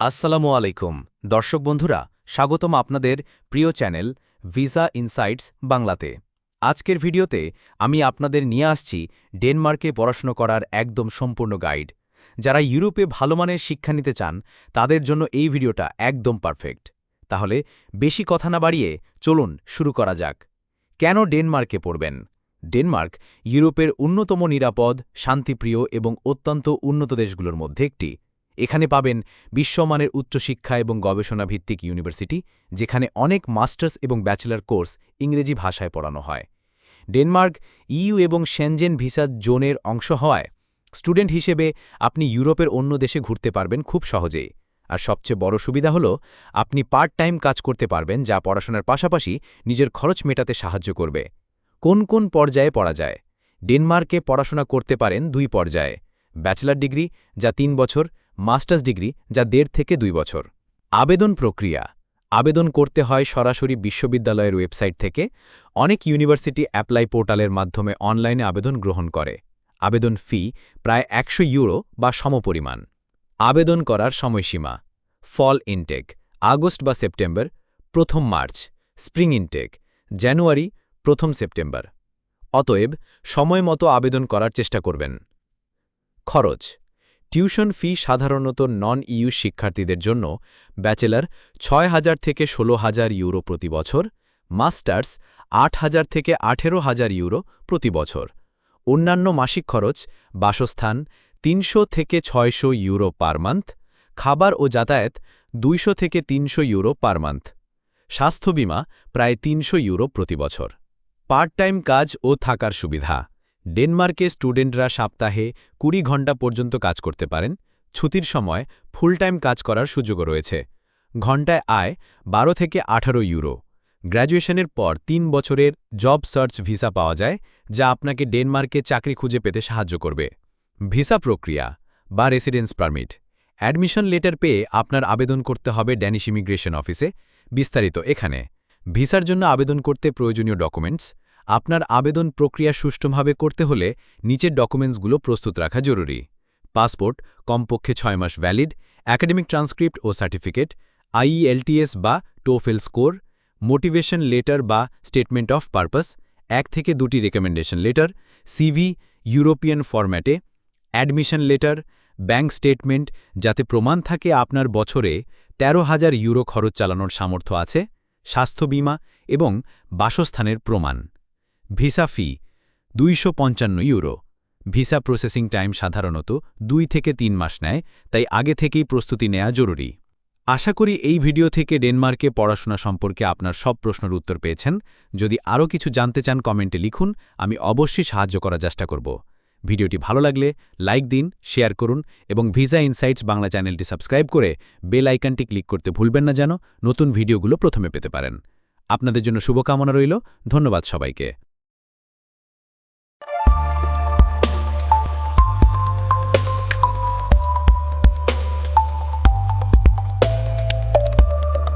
আসসালামু আলাইকুম। দর্শক বন্ধুরা, স্বাগতম আপনাদের প্রিয় চ্যানেল ভিসা ইনসাইটস বাংলাতে। আজকের ভিডিওতে আমি আপনাদের নিয়ে আসছি ডেনমার্কে পড়াশুনো করার একদম সম্পূর্ণ গাইড। যারা ইউরোপে ভালো মানের শিক্ষা নিতে চান, তাদের জন্য এই ভিডিওটা একদম পারফেক্ট। তাহলে বেশি কথা না বাড়িয়ে চলুন শুরু করা যাক। কেন ডেনমার্কে পড়বেন? ডেনমার্ক ইউরোপের অন্যতম নিরাপদ, শান্তিপ্রিয় এবং অত্যন্ত উন্নত দেশগুলোর মধ্যে একটি। এখানে পাবেন বিশ্বমানের উচ্চশিক্ষা এবং গবেষণা ভিত্তিক ইউনিভার্সিটি, যেখানে অনেক মাস্টার্স এবং ব্যাচেলর কোর্স ইংরেজি ভাষায় পড়ানো হয়। ডেনমার্ক ইইউ এবং সেনজেন ভিসা জোনের অংশ হওয়ায় স্টুডেন্ট হিসেবে আপনি ইউরোপের অন্য দেশে ঘুরতে পারবেন খুব সহজেই আর সবচেয়ে বড় সুবিধা হল, আপনি পার্ট টাইম কাজ করতে পারবেন, যা পড়াশোনার পাশাপাশি নিজের খরচ মেটাতে সাহায্য করবে। কোন কোন পর্যায়ে পড়া যায়? ডেনমার্কে পড়াশোনা করতে পারেন দুই পর্যায়ে। ব্যাচেলার ডিগ্রি, যা তিন বছর মাস্টার্স ডিগ্রি যা দেড় থেকে দুই বছর। আবেদন প্রক্রিয়া। আবেদন করতে হয় সরাসরি বিশ্ববিদ্যালয়ের ওয়েবসাইট থেকে। অনেক ইউনিভার্সিটি অ্যাপ্লাই পোর্টালের মাধ্যমে অনলাইনে আবেদন গ্রহণ করে। আবেদন ফি প্রায় একশো ইউরো বা সমপরিমাণ। আবেদন করার সময়সীমা। Fall intake. আগস্ট বা সেপ্টেম্বর। প্রথম মার্চ। Spring intake. জানুয়ারি, প্রথম সেপ্টেম্বর। অতএব সময় মতো আবেদন করার চেষ্টা করবেন। খরচ। টিউশন ফি সাধারণত নন ইউ শিক্ষার্থীদের জন্য ব্যাচেলার ছয় হাজার থেকে ষোলো হাজার ইউরো প্রতি বছর, মাস্টার্স আট হাজার থেকে আঠেরো হাজার ইউরো প্রতি বছর। অন্যান্য মাসিক খরচ বাসস্থান তিনশো থেকে ছয়শো ইউরো পার মান্থ, খাবার ও যাতায়াত দুইশো থেকে তিনশো ইউরো পার মান্থ। স্বাস্থ্য বিমা প্রায় তিনশো ইউরো প্রতি বছর। পার্ট টাইম কাজ ও থাকার সুবিধা। ডেনমার্কে স্টুডেন্টরা সপ্তাহে কুড়ি ঘণ্টা পর্যন্ত কাজ করতে পারেন, ছুটির সময় ফুল টাইম কাজ করার সুযোগও রয়েছে। ঘণ্টায় আয় বারো থেকে আঠারো ইউরো। গ্র্যাজুয়েশনের পর তিন বছরের জব সার্চ ভিসা পাওয়া যায়, যা আপনাকে ডেনমার্কে চাকরি খুঁজে পেতে সাহায্য করবে। ভিসা প্রক্রিয়া বা রেসিডেন্স পারমিট। অ্যাডমিশন লেটার পেয়ে আপনার আবেদন করতে হবে ড্যানিশ ইমিগ্রেশন অফিসে। বিস্তারিত এখানে। ভিসার জন্য আবেদন করতে প্রয়োজনীয় ডকুমেন্টস আপনার আবেদন প্রক্রিয়া সুষ্ঠুভাবে করতে হলে নিচের ডকুমেন্টসগুলো প্রস্তুত রাখা জরুরি। পাসপোর্ট, কমপক্ষে ছয় মাস ভ্যালিড অ্যাকাডেমিক ট্রান্সক্রিপ্ট ও সার্টিফিকেট, আইইএলটিএস বা টোফেল স্কোর, মোটিভেশন লেটার বা স্টেটমেন্ট অফ পারপাস, এক থেকে দুটি রেকমেন্ডেশন লেটার, সিভি, ইউরোপিয়ান ফরম্যাটে, অ্যাডমিশন লেটার, ব্যাংক স্টেটমেন্ট, যাতে প্রমাণ থাকে আপনার বছরে তেরো হাজার ইউরো খরচ চালানোর সামর্থ্য আছে, স্বাস্থ্য বিমা এবং বাসস্থানের প্রমাণ। ভিসা ফি দুইশো পঞ্চান্ন ইউরো। ভিসা প্রসেসিং টাইম সাধারণত দুই থেকে তিন মাস নেয়, তাই আগে থেকেই প্রস্তুতি নেওয়া জরুরি। আশা করি এই ভিডিও থেকে ডেনমার্কে পড়াশোনা সম্পর্কে আপনার সব প্রশ্নের উত্তর পেয়েছেন। যদি আরও কিছু জানতে চান, কমেন্টে লিখুন, আমি অবশ্যই সাহায্য করার চেষ্টা করব। ভিডিওটি ভালো লাগলে লাইক দিন, শেয়ার করুন এবং ভিসা ইনসাইটস বাংলা চ্যানেলটি সাবস্ক্রাইব করে বেল আইকনটি ক্লিক করতে ভুলবেন না যেন নতুন ভিডিওগুলো প্রথমে পেতে পারেন। আপনাদের জন্য শুভকামনা রইল। ধন্যবাদ সবাইকে।